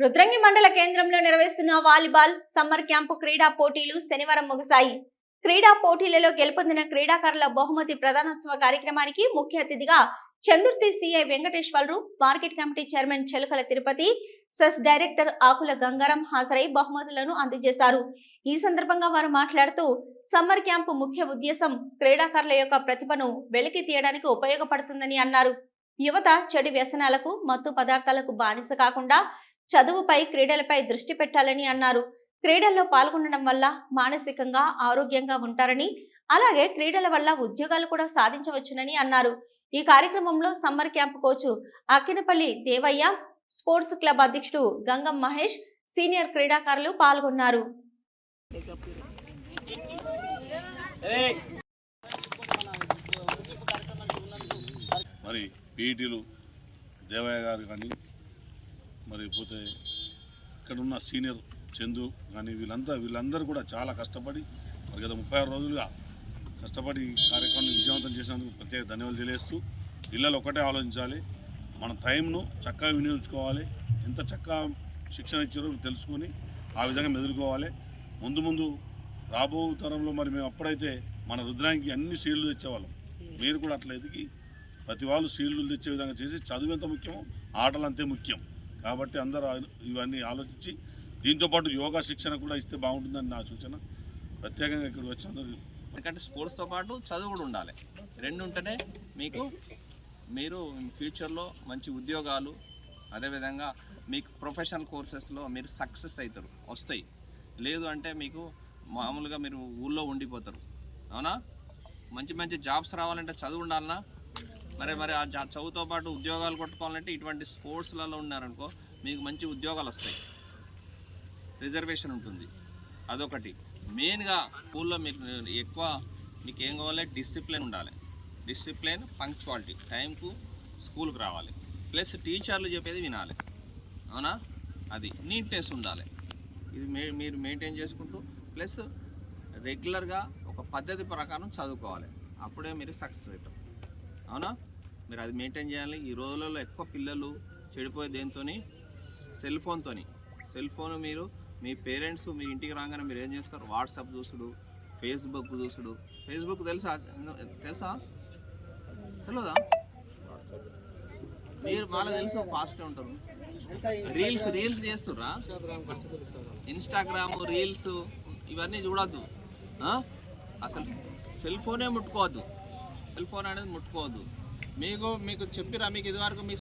రుద్రంగి మండల కేంద్రంలో నిర్వహిస్తున్న వాలీబాల్ సమ్మర్ క్యాంపు క్రీడా పోటీలు శనివారం ముగిశాయి. క్రీడా పోటీలలో గెలుపొందిన క్రీడాకారుల బహుమతి ప్రధానోత్సవ కార్యక్రమానికి ముఖ్య అతిథిగా Chandurthi CI Venkateswararao market committee chairman Chelukala Tirupati cess director Akula Gangaram హాజరై బహుమతులను అందజేశారు. ఈ సందర్భంగా వారు మాట్లాడుతూ సమ్మర్ క్యాంపు ముఖ్య ఉద్దేశం క్రీడాకారుల యొక్క ప్రతిభను వెలికి తీయడానికి ఉపయోగపడుతుందని అన్నారు. యువత చెడు వ్యసనాలకు మత్తు పదార్థాలకు బానిస కాకుండా చదువుపై క్రీడలపై దృష్టి పెట్టాలని అన్నారు. క్రీడల్లో పాల్గొనడం వల్ల మానసికంగా ఆరోగ్యంగా ఉంటారని అలాగే క్రీడల వల్ల ఉద్యోగాలు కూడా సాధించవచ్చునని అన్నారు. ఈ కార్యక్రమంలో summer camp coach Akkinapalli Devaiah sports club అధ్యక్షుడు గంగం మహేష్ సీనియర్ క్రీడాకారులు పాల్గొన్నారు. మరి పీఈటీలు దేవయ్య గారు కానీ మరి పోతే ఇక్కడ ఉన్న సీనియర్ చందు కానీ వీళ్ళంతా వీళ్ళందరూ కూడా చాలా కష్టపడి మరి గత ముప్పై ఆరు రోజులుగా కష్టపడి కార్యక్రమాన్ని విజయవంతం చేసినందుకు ప్రత్యేక ధన్యవాదాలు తెలియజేస్తూ పిల్లలు ఒకటే ఆలోచించాలి. మన టైంను చక్కగా వినియోగించుకోవాలి. ఎంత చక్కగా శిక్షణ ఇచ్చారో తెలుసుకొని ఆ విధంగా మెదులుకోవాలి. ముందు ముందు రాబో తరంలో మరి మేము అప్పుడైతే మన రుద్రానికి అన్ని సీళ్ళు తెచ్చేవాళ్ళం. మీరు కూడా అట్లా ఎదిగి ప్రతి వాళ్ళు సీళ్ళు తెచ్చే విధంగా చేసి చదువు ఎంత ముఖ్యమో ఆటలు అంతే ముఖ్యం. కాబట్టి అందరూ ఇవన్నీ ఆలోచించి దీంతోపాటు యోగా శిక్షణ కూడా ఇస్తే బాగుంటుందని నా సూచన. ప్రత్యేకంగా ఇక్కడ వచ్చినందుకు ఎందుకంటే స్పోర్ట్స్తో పాటు చదువు కూడా ఉండాలి. రెండు ఉంటేనే మీకు మీరు ఫ్యూచర్లో మంచి ఉద్యోగాలు అదేవిధంగా మీకు ప్రొఫెషనల్ కోర్సెస్లో మీరు సక్సెస్ అవుతారు వస్తాయి. లేదు అంటే మీకు మామూలుగా మీరు ఊళ్ళో ఉండిపోతారు. అవునా? మంచి మంచి జాబ్స్ రావాలంటే చదువు ఉండాలనా? మరి మరి ఆ చదువుతో పాటు ఉద్యోగాలు కొట్టుకోవాలంటే ఇటువంటి స్పోర్ట్స్లలో ఉన్నారనుకో మీకు మంచి ఉద్యోగాలు వస్తాయి. రిజర్వేషన్ ఉంటుంది. అదొకటి. మెయిన్గా స్కూల్లో మీకు ఎక్కువ మీకు ఏం కావాలి? డిసిప్లిన్ ఉండాలి. Discipline punctuality. టైంకు స్కూల్కి రావాలి. ప్లస్ టీచర్లు చెప్పేది వినాలి. అవునా? అది. నీట్నెస్ ఉండాలి. ఇది మీరు మెయింటైన్ చేసుకుంటూ ప్లస్ రెగ్యులర్గా ఒక పద్ధతి ప్రకారం చదువుకోవాలి. అప్పుడే మీరు సక్సెస్ అవుతాం అవునా? మీరు అది మెయింటైన్ చేయాలి. ఈ రోజులలో ఎక్కువ పిల్లలు చెడిపోయే దేంతో సెల్ ఫోన్తో సెల్ ఫోన్ మీరు మీ పేరెంట్స్ మీ ఇంటికి రాగానే మీరు ఏం చేస్తారు? వాట్సాప్ చూసుడు ఫేస్బుక్ చూసుడు. ఫేస్బుక్ తెలుసా? తెలుసా? తెలియదా మీరు వాళ్ళకి తెలుసు? ఫాస్ట్ ఉంటారు. రీల్స్ రీల్స్ చేస్తుర్రా? ఇన్స్టాగ్రామ్ రీల్స్ ఇవన్నీ చూడొద్దు. అసలు సెల్ ఫోనే ముట్టుకోవద్దు. సెల్ ఫోన్ అనేది ముట్టుకోవద్దు. మీకు మీకు చెప్పిరా మీకు ఇదివరకు మీ